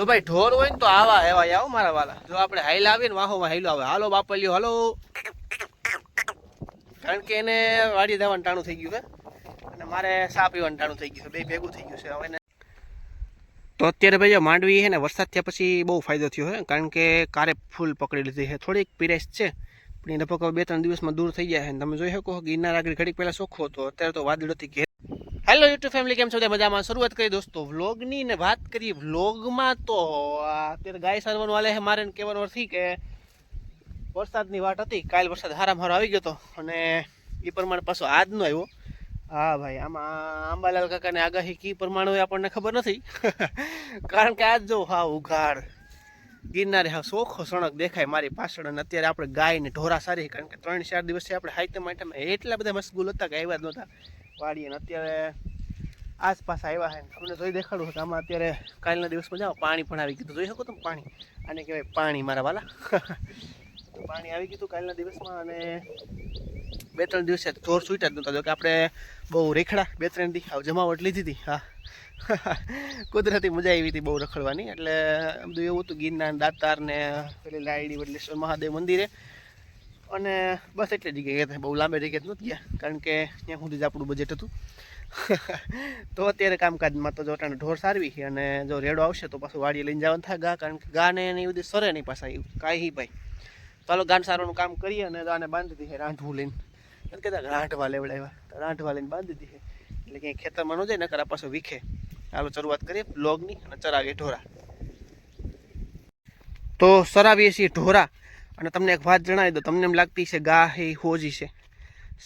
જો ભાઈ ઢોર હોય ને તો આવા એવા આવો મારા વાલા. જો આપણે હાઈલ આવીએ ને વાહોમાં હાઈલો આવે. હાલો બાપલ્યો, હાલો. કારણ કે એને વાડી દેવાનું ટાણું થઈ ગયું છે. અને મારે સા પીવાનું ટાણું થઈ ગયું છે. બે ભેગું થઈ ગયું છે. હવે તો અત્યારે ભાઈ માંડવી છે ને, વરસાદ થયા પછી બહુ ફાયદો થયો છે. કારણ કે કારે ફૂલ પકડી લીધી છે. થોડીક પીરેસ છે. પણ એ લગભગ બે ત્રણ દિવસમાં દૂર થઈ જાય છે. તમે જોઈ શકો ગિરનાર આગળ ઘડીક પહેલાં સોખો હતો. અત્યારે તો વાદળોથી ઘેર. હેલો યુટ્યુબ ફેમિલી કેમ છો? તે મજામાં? શરૂઆત કરી દોસ્તો વ્લોગની ને વાત કરીએ વ્લોગમાં તો અત્યારે ગાય સારવાનું વાલે છે. મારે કહેવાનું અર્થ કે વરસાદની વાટ હતી. કાલ વરસાદ હારામાં હારો આવી ગયો હતો અને એ પ્રમાણે પાછો આજ નો આવ્યો. હા ભાઈ, આમાં આંબાલાલ કાકાને આગાહી કી પ્રમાણે હોય આપણને ખબર નથી. કારણ કે આજ જો હા ઉઘાડ. ગિરનારે હા સોખો સણક દેખાય મારી પાછળ અને અત્યારે આપણે ગાય ને ઢોરા સારી કારણ કે ત્રણ ચાર દિવસથી આપણે હાઈતે માટે એટલા બધા મશગુલ હતા કે આવ્યા જ નહોતા. વાડીએ અને અત્યારે આસપાસ આવ્યા છે. તમને જોઈ દેખાડું હતું આમાં અત્યારે કાલના દિવસમાં જાઓ, પાણી પણ આવી ગયું જોઈ શકો તમે પાણી? આને કહેવાય પાણી મારા વાલા. તો પાણી આવી ગયું કાલના દિવસમાં અને બે ત્રણ દિવસે ચોર છૂટ્યા જ નહોતા. કે આપણે બહુ રેખડા, બે ત્રણ દી જમાવટ લીધી હતી. હા. કુદરતી મજા આવી હતી બહુ રખડવાની. એટલે બધું એવું હતું ગિરનાર, દાતાર ને પેલી લાયડી, વડલેશ્વર, મહાદેવ મંદિરે. અને બસ એટલે જગ્યાએ ગયા બહુ લાંબી જગ્યાએ નથી ગયા, કારણ કે ત્યાં સુધી જ આપણું બજેટ હતું. તો અત્યારે કામકાજમાં તો જો ઢોર સારવી છે અને જો રેડો આવશે તો પાછું વાડીએ લઈને જવાનું થાય ગા, કારણ કે ગાને એની બધી સરે નહીં પાછા કાંઈ ભાઈ. ચાલો ગાન સારવાનું કામ કરીએ અને આને બાંધી દીધી રાંધવું લઈને. એટલે કહેતા રાંઢવા લેવડાવ્યા તો રાંધવા લઈને બાંધી દીધી એટલે ક્યાંય ખેતરમાં ન જાય, નકર આ પાછો વીખે. ચાલો શરૂઆત કરીએ બ્લોગની અને ચરાવીએ ઢોરા. તો સરાવીએ છીએ ઢોરા. અને તમને એક વાત જણાવી દો તમને એમ લાગતી છે ગા એ હોજી છે.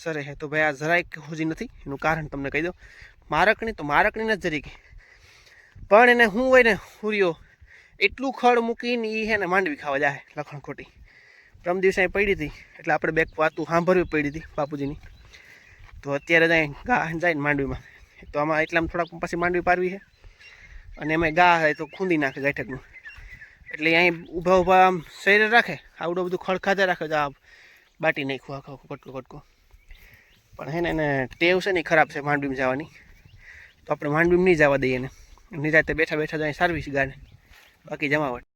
સરે હે, તો ભાઈ આ જરાય હોજી નથી, એનું કારણ તમને કહી દો મારકણી તો મારકણી જ જરીકે પણ એને શું હોય ને, હુરિયો, એટલું ખડ મૂકીને એ હે ને માંડવી ખાવા જાય લખણ ખોટી. પ્રમ દિવસે અહીં પડી હતી, એટલે આપણે બે વાતું સાંભળવી પડી હતી બાપુજીની. તો અત્યારે જાય ગા જાય ને માંડવીમાં. તો આમાં એટલામાં થોડાક પછી માંડવી પારવી છે અને એમાં ગા હોય તો ખૂંદી નાખે ગાંઠકનું. એટલે અહીં ઊભા ઊભા આમ શરીર રાખે આવડું બધું ખડ ખાધા રાખે, તો આ બાટી નાખ્યું, આખો આખો કટકો કટકો. પણ હે ને એને ટેવ છે ને ખરાબ છે માંડવીમાં જવાની. તો આપણે માંડવીમાં નહીં જવા દઈએ એને નિરાતે બેઠા બેઠા જાય સારવી છે ગાને. બાકી જમાવટ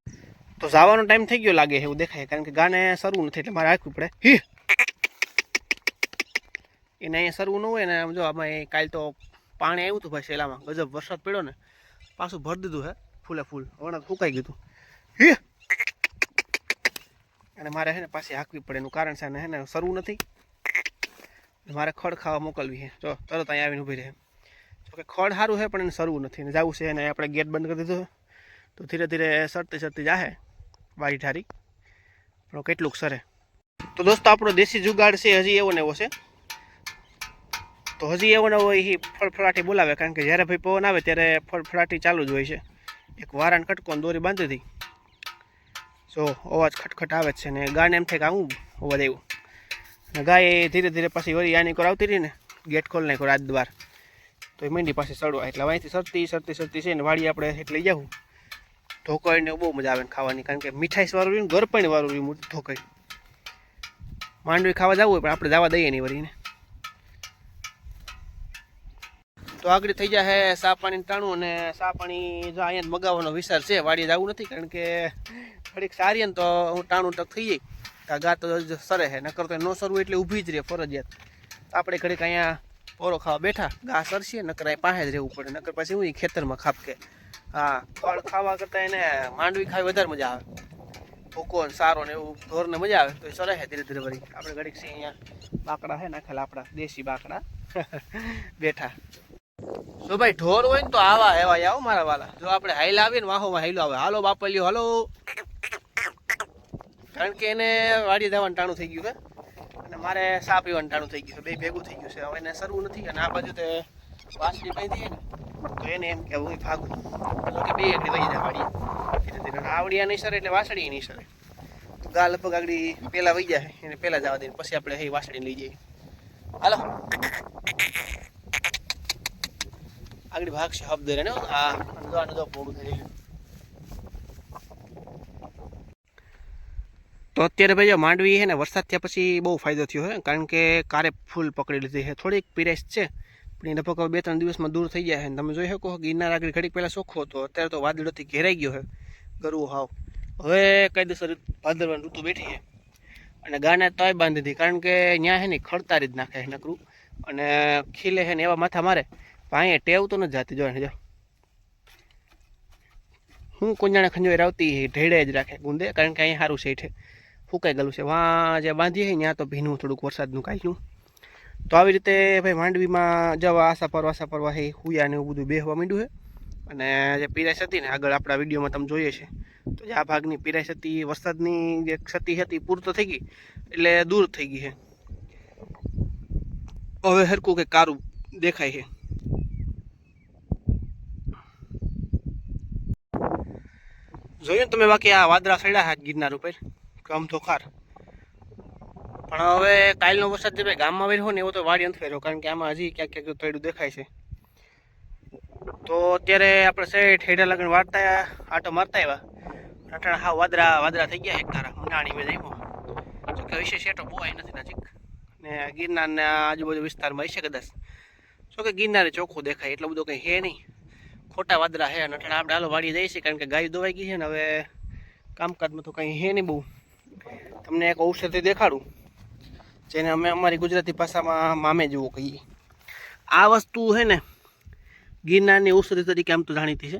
તો જવાનો ટાઈમ થઈ ગયો લાગે એવું દેખાય, કારણ કે ગાને સરવું નથી, એટલે મારે રાખવું પડે. હી! એને અહીંયા સરવું ન હોય ને, આમ જો આમાં કાલ તો પાણી આવ્યું હતું ભાઈ શેલામાં, ગજબ વરસાદ પડ્યો ને, પાછું ભરી દીધું હે, ફૂલે ફૂલ. વણા સુકાઈ ગયું હતું. અને મારે હે ને પાછી હાંકવી પડે, એનું કારણ છે ને હે ને સરવું નથી. મારે ખડ ખાવા મોકલવી છે. જો, તરત અહીંયા આવીને ઊભી રહે. જો કે ખડ સારું છે પણ એને સરવું નથી. ને જવું છે અને આપણે ગેટ બંધ કરી દીધો તો ધીરે ધીરે સરતી સરતી જાહે વાડી ઠારી. પણ કેટલુંક સરે. તો દોસ્તો, આપણો દેશી જુગાડ છે, હજી એવો ને એવો છે. તો હજી એવો ને એવો એ ફળફળાટી બોલાવે, કારણ કે જ્યારે ભાઈ પવન આવે ત્યારે ફળફળાટી ચાલુ જ હોય છે. એક વારાણ કટકો ને દોરી બાંધી હતી. જો, અવાજ ખટખટ આવે છે ને ગાને એમ થાય કે આવું અવાજ આવ્યું. અને ગાય ધીરે ધીરે પાછી વળી આની કોર આવતી રહી ને, ગેટ ખોલ નાખ્યો રાત દ્વાર. તો એ મંડી પાસે ચડવા. એટલે અહીંથી સરતી સરતી સરતી છે ને વાડી આપણે એટલે જાઉં. ઢોકળીને બહુ મજા આવે ને ખાવાની, કારણ કે મીઠાઈસ વાળું રહ્યું ગરપાણી વાળું રહ્યું ઢોકળી. માંડવી ખાવા જવું હોય, પણ આપણે જવા દઈએ નહીં વળીને તો આગળ થઈ જાય સા પાણી ટાણું અને સા પાણી જો અહીંયા મગાવવાનો વિચાર છે વાડી જવું નથી કારણ કે થોડીક સારી ને તો હું ટાણું ટક થઈ તો આ ગા તો સરે છે નકર તો ન સરવું એટલે ઊભી જ રહે ફરજિયાત. આપણે ઘડીક અહીંયા પોરો ખાવા બેઠા, ઘા સરસીએ, નકર અહીં પાસે જ રહેવું પડે. નકર પછી હું ખેતરમાં ખાપકે. હા, ફળ ખાવા કરતાં એને માંડવી ખાવી વધારે મજા આવે. ભૂકો ને સારો ને એવું ઢોરને મજા આવે, તો એ સરે છે ધીરે ધીરે વળી. આપણે ઘડીક છે અહીંયા બાકડા છે નાખેલા આપણા, દેશી બાકડા. બેઠા. જો ભાઈ ઢોર હોય ને તો આવા એવા આવો મારા વાલા. જો આપણે હાઈલ આવીએ ને વાહોમાં હાઈલો આવે. હાલો બાપલ્યો હાલો. કારણ કે એને વાડી જવાનું ટાણું થઈ ગયું છે. અને મારે સા પીવાનું ટાણું થઈ ગયું છે. બે ભેગું થઈ ગયું છે. હવે એને સરવું નથી અને આ બાજુ તે વાસળી દઈએ ને, તો એને એમ કે હું ભાગું. એટલે કે બે એટલે વહી જાય વાડી ધીરે ધીરે. આવડિયા નહીં સરે એટલે વાસળી નહીં સરે. તો ગા લગભગ આગળ પહેલાં વહી જાય. એને પહેલાં જવા દઈએ પછી આપણે એ વાસળી લઈ જઈએ. હાલો. આગળ ભાગશે શબ્દ રે ને આ અંદો આને જો થઈ ગયું. તો અત્યારે ભાઈ માંડવી છે ને, વરસાદ થયા પછી બહુ ફાયદો થયો છે, કારણ કે કારે ફૂલ પકડી લીધી છે. થોડીક પીરેશ છે, પણ એ લગભગ બે ત્રણ દિવસમાં દૂર થઈ જાય છે. તમે જોઈ શકો ગિરનાર આગળ ઘડીક પહેલાં ચોખ્ખો હતો, અત્યારે તો વાદળોથી ઘેરાઈ ગયો છે. ગરવું હાવ. હવે કાયદેસર ભાદરવાની ઋતુ બેઠી છે. અને ગાને તોય બાંધી દીધી, કારણ કે ત્યાં છે ને, ખડતારી જ નાખે નકરું. અને ખીલે છે ને, એવા માથા મારે, પણ ટેવ તો નથી જાતી જો જો. હું કુંજાણે ખંજોઈ આવતી ઢેડે જ રાખે ગુંદે, કારણ કે અહીંયા સારું છે. ફૂંકાઈ ગયેલું છે? વાં જે બાંધીએ છે ત્યાં તો ભીનું થોડુંક વરસાદનું કાઢ્યું તો આવી રીતે ભાઈ માંડવીમાં જવા આશા પરવા આશા પરવા હે, હુયા ને એવું બધું બેહવા માંડ્યું છે. અને જે પીરાશ હતી ને, આગળ આપણા વિડીયોમાં તમે જોઈએ છે. તો જે આ ભાગની પીરાશ હતી વરસાદની જે ક્ષતિ હતી પૂર તો થઈ ગઈ. એટલે દૂર થઈ ગઈ છે. હવે હરકું કે કારું દેખાય છે. જોયું તમે બાકી આ વાદળા સડ્યા હાથ ગિરનાર ઉપર? કમ તો ખાર. પણ હવે કાલનો વરસાદ જે ભાઈ ગામમાં વેર્યો ને એવો તો વાડી અંત ફેર્યો કારણ કે આમાં હજી ક્યાંક ક્યાંક તળ્યું દેખાય છે. તો અત્યારે આપણે સેઠ હેડા લગ્ન વાળતા આટો મારતા આવ્યા. અટાણા હા વાદળા વાદરા થઈ ગયા એક તારા, ઉનાળી મેં જઈમો જો કે વિશેષ શેટો બોવાય નથી નજીક. ને ગિરનારના આજુબાજુ વિસ્તારમાં હશે કદાચ. જો કે ગિરનારે ચોખ્ખું દેખાય, એટલું બધું કંઈ હે નહીં. ખોટા વાદરા હે અને આપણે હાલો વાળી જઈએ છીએ, કારણ કે ગાય દોવાઈ ગઈ છે ને હવે કામકાજમાં તો કંઈ હે નહીં બહુ. તમને એક ઔષધિ દેખાડું, જેને અમે અમારી ગુજરાતી ભાષામાં મામે જેવું કહીએ. આ વસ્તુ છે ને, ગિરનારની ઔષધિ તરીકે આમ તો જાણીતી છે.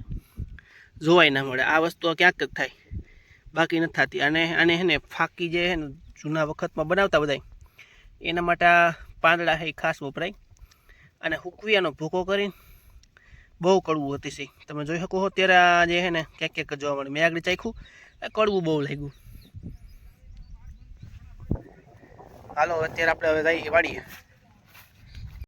જોવાય ના મળે. આ વસ્તુ ક્યાંક જ થાય. બાકી નથી થતી. અને આને છે ને, ફાકી જે છે ને, જૂના વખતમાં બનાવતા બધા એના માટે આ પાંદડા છે ખાસ વપરાય. અને હુકવિયાનો ભૂકો કરીને બહુ કડવું હતી સી તમે જોઈ શકો છો ત્યારે આ જે છે ને, ક્યાંક ક્યાંક જોવા મળે. મેં આગળ ચાખ્યું. કડવું બહુ લાગ્યું. હાલો અત્યારે આપણે હવે જઈએ વાડીએ.